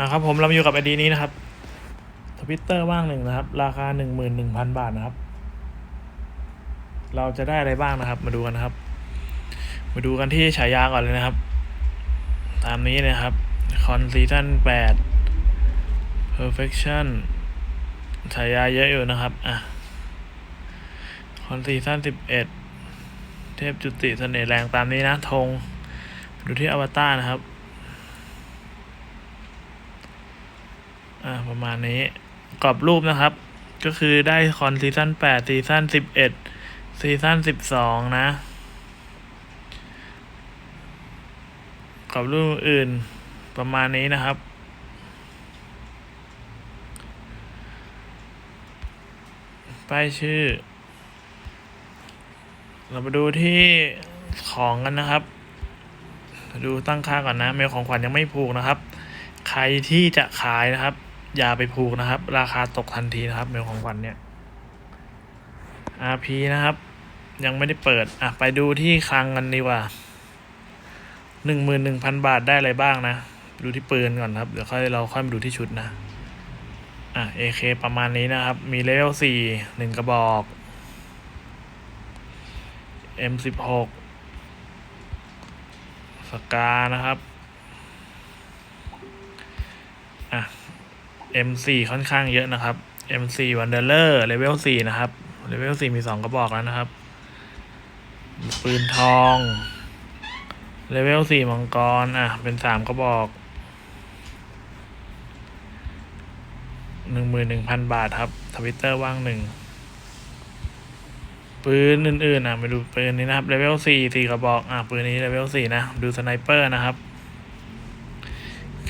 อ่าครับผมเราอยู่กับไอดีนี้นะครับทวิตเตอร์ว่างหนึ่งนะครับ ราคาหนึ่งหมื่นหนึ่งพันบาทนะครับ เราจะได้อะไรบ้างนะครับ มาดูกันนะครับ มาดูกันที่ฉายาก่อนเลยนะครับ ตามนี้นะครับคอนซีซั่นแปด perfection ฉายาเยอะอยู่นะครับ อะ คอนซีซั่นสิบเอ็ด เทพจุติเสน่ห์แรงตามนี้นะธงดูที่อวตารนะครับ อ่าประมาณนี้กรอบรูปนะครับ ก็คือได้คอนซีซั่นแปดซีซั่นสิบเอ็ดซีซั่นสิบสองนะกรอบรูปอื่นประมาณนี้นะครับป้ายชื่อ เรามาดูที่ของกันนะครับ ดูตั้งค่าก่อนนะ เมลของขวัญยังไม่ผูกนะครับ ใครที่จะขายนะครับ อย่าไปผูกนะครับ ราคาตกทันทีนะครับเมลของขวัญเนี่ย RP นะครับ ยังไม่ได้เปิด อะ ไปดูที่คลังกันดีกว่าหนึ่งหมื่นหนึ่งพันบาทได้อะไรบ้างนะ ดูที่ปืนก่อนครับ เดี๋ยวค่อยเราค่อยมาดูที่ชุดนะ อะ AK ประมาณนี้นะครับ มีเลเวลสี่หนึ่งกระบอก M16 สกานะครับ อะ M4 ค่อนข้างเยอะนะครับ M4 Wanderer เลเวล4นะครับเลเวล4มี 2 กระบอกแล้วนะครับ ปืนทองเลเวล4มังกร อะ เป็น 3 กระบอก 11,000 บาทครับทวิตเตอร์ว่างหนึ่งปืนอื่นๆอะมาดูปืนนี้นะครับเลเวล4 4กระบอกอะปืนนี้เลเวล4นะ ดูสไนเปอร์นะครับ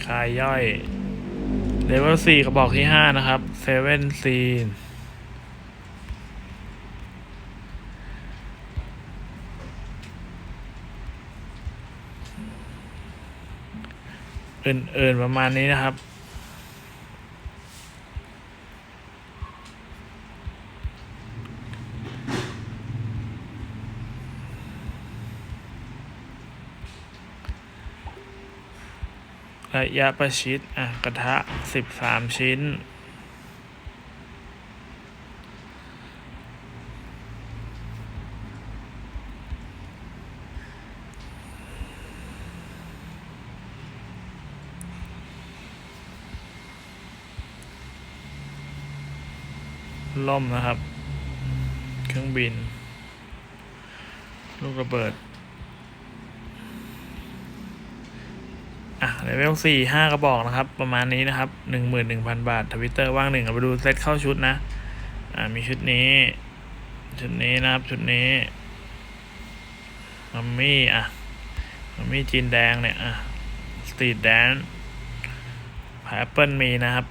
คายย่อย เลเวลสี่กระบอกที่ห้านะครับเซเว่นซีนอื่นๆประมาณนี้นะครับ ระยะประชิดอะกระทะสิบสามชิ้น ล่มนะครับ เครื่องบิน ลูกระเบิด อะ เลเวลสี่ห้ากระบอกนะครับ ประมาณนี้นะครับหนึ่งหมื่นหนึ่งพันบาททวิตเตอร์ว่างหนึ่งเอาไปดูเซตเข้าชุดนะ อ่า มีชุดนี้ ชุดนี้นะครับ ชุดนี้มัมมี่อะมัมมี่จีนแดงเนี่ย อะสตรีทแดนแอปเปิลมีนะครับ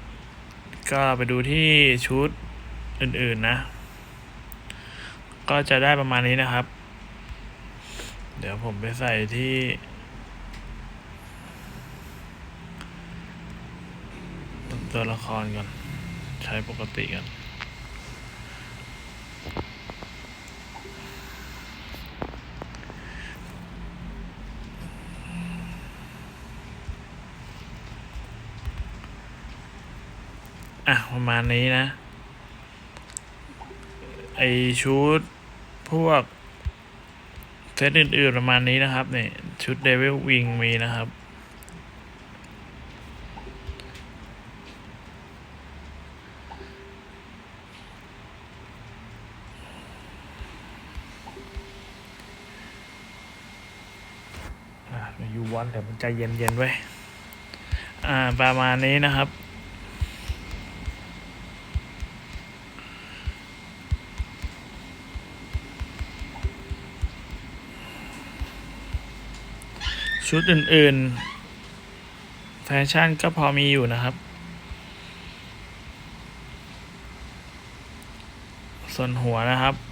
ก็ไปดูที่ชุดอื่นๆนะ ก็จะได้ประมาณนี้นะครับ เดี๋ยวผมไปใส่ที่ ตัวละครก่อน ใช้ปกติกันอะ ประมาณนี้นะ ไอชุดพวกเซตอื่นๆประมาณนี้นะครับเนี่ยชุดเดวิลวิงมีนะครับ อะอยู่วันแต่มันใจเย็นๆไว้อ่าประมาณนี้นะครับชุดอื่นๆ แฟชั่นก็พอมีอยู่นะครับ ส่วนหัวนะครับ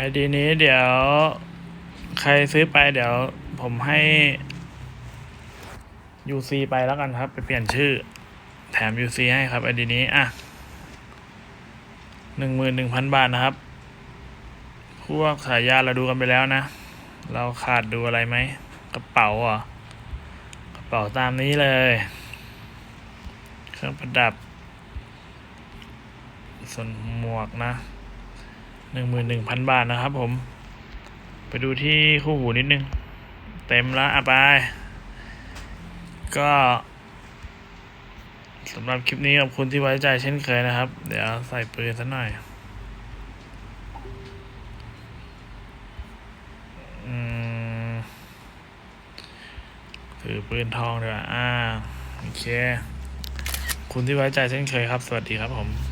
ไอดีนี้เดี๋ยว ใครซื้อไปเดี๋ยวผมให้ UC ไปแล้วกันครับ ไปเปลี่ยนชื่อ แถม UC ให้ครับไอดีนี้ อะหนึ่งหมื่นหนึ่งพันบาทนะครับ พวกสายยาเราดูกันไปแล้วนะ เราขาดดูอะไรไหม กระเป๋าอะกระเป๋าตามนี้เลย เครื่องประดับ ส่วนหมวกนะ หนึ่งหมื่นหนึ่งพันบาทนะครับผม ไปดูที่คู่หูนิดนึง เต็มแล้วอะไป ก็สำหรับคลิปนี้ขอบคุณที่ไว้ใจเช่นเคยนะครับ เดี๋ยวใส่ปืนสักหน่อยถือปืนทองดีกว่าอ่า โอเค คุณที่ไว้ใจเช่นเคยครับ สวัสดีครับผม